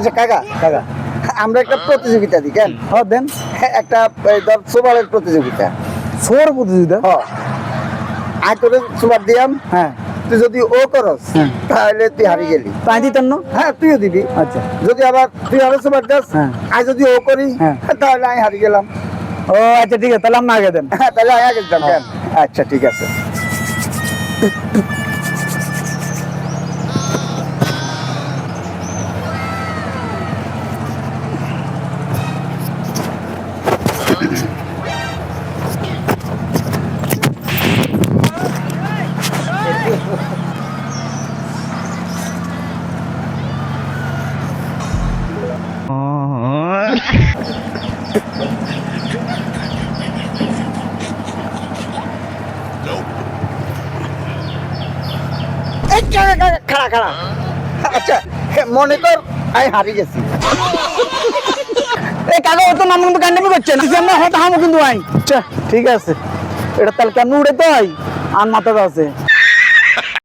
আচ্ছা কাকা কাকা আমরা একটা প্রতিযোগিতা দিই কেন? হ্যাঁ দেন। একটা এই ধর সুবারের প্রতিযোগিতা। সোর প্রতিযোগিতা? হ। আয় করে সুবার দিয়াম হ্যাঁ। তুই যদি ও করস হ্যাঁ। তাহলে তুই হারিয়ে গেলি। তাই দিতেন না? হ্যাঁ তুইও দিবি। আচ্ছা। যদি আবার তুই আরও সুবার দাস হ্যাঁ। আয় যদি ও করি হ্যাঁ। তাহলে আমি হারিয়ে গেলাম। ও আচ্ছা ঠিক আছে তাহলে আপনি আগে দেন। হ্যাঁ তাহলে আমি আগে দিতাম আচ্ছা ঠিক আছে। খাড়া খাড়া আচ্ছা মনে কর, আমি হারিয়ে গেছি। এই কাকা ও তো নাম কিন্তু কান্ডামি করছেন দিছি আমরা হয়তো হামো কিন্তু আই। আচ্ছা ঠিক আছে। এটা তাহলে কেমন উড়ে তো আর মাথাটা আছে।